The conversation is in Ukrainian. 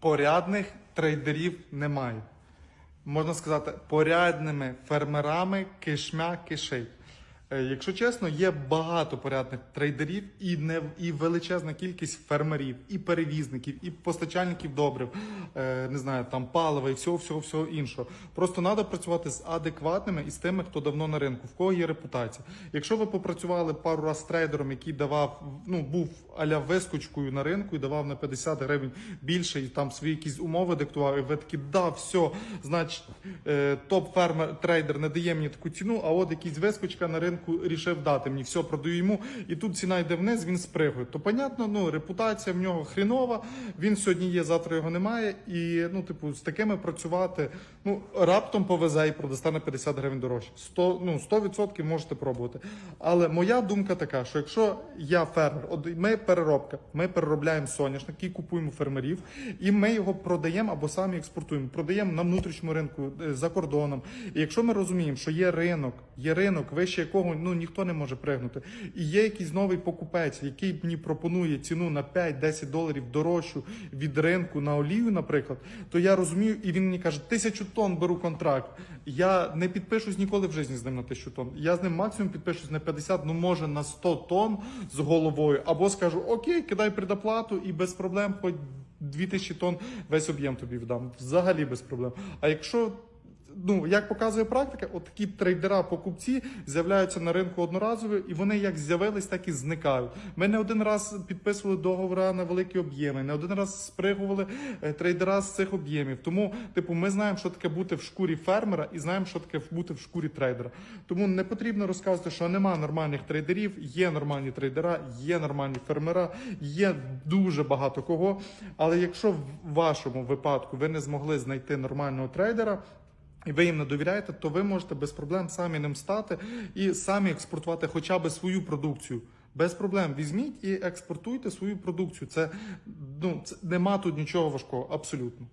порядних трейдерів немає. Можна сказати, порядними фермерами кишмя кишить. Е, Якщо чесно, є багато порядних трейдерів і не і величезна кількість фермерів, і перевізників, і постачальників добрив, е, не знаю, там палива і всього, всього, всього іншого. Просто треба працювати з адекватними і з тими, хто давно на ринку, в кого є репутація. Якщо ви попрацювали пару раз з трейдером, який давав, ну був аля вискочкою на ринку і давав на 50 гривень більше, і там свої якісь умови диктував, і ви такі, да, все, значить, е, топ фермер трейдер не дає мені таку ціну, а от якийсь вискочка на ринку рішив дати мені, все продаю йому, і тут ціна йде вниз, він спригує. То понятно, ну репутація в нього хрінова. Він сьогодні є, завтра його немає. І ну, типу, з такими працювати, ну раптом повезе і продасте на 50 гривень дорожче. 100, ну 100% можете пробувати. Але моя думка така, що якщо я фермер, ми переробка, ми переробляємо соняшник, який купуємо фермерів, і ми його продаємо або самі експортуємо. Продаємо на внутрішньому ринку е, за кордоном. І якщо ми розуміємо, що є ринок, є ринок, вище якого ну ніхто не може пригнути, і є якийсь новий покупець, який мені пропонує ціну на 5-10 доларів дорожчу від ринку на олію, наприклад, то я розумію, і він мені каже, тисячу тонн беру контракт. Я не підпишусь ніколи в житті з ним на тисячу тонн. Я з ним максимум підпишусь на 50, ну може на 100 тонн з головою, або скажу окей, кидай предоплату і без проблем, хоч 2000 тонн весь об'єм тобі віддам. Взагалі без проблем. А якщо Ну, як показує практика, от такі трейдера, покупці з'являються на ринку одноразово, і вони як з'явились, так і зникають. Ми не один раз підписували договори на великі об'єми, не один раз спригували е, трейдера з цих об'ємів. Тому, типу, ми знаємо, що таке бути в шкурі фермера, і знаємо, що таке бути в шкурі трейдера. Тому не потрібно розказувати, що нема нормальних трейдерів. Є нормальні трейдера, є нормальні фермера, є дуже багато кого. Але якщо в вашому випадку ви не змогли знайти нормального трейдера. І ви їм не довіряєте, то ви можете без проблем самі ним стати і самі експортувати хоча б свою продукцію. Без проблем візьміть і експортуйте свою продукцію. Це ну це нема тут нічого важкого, абсолютно.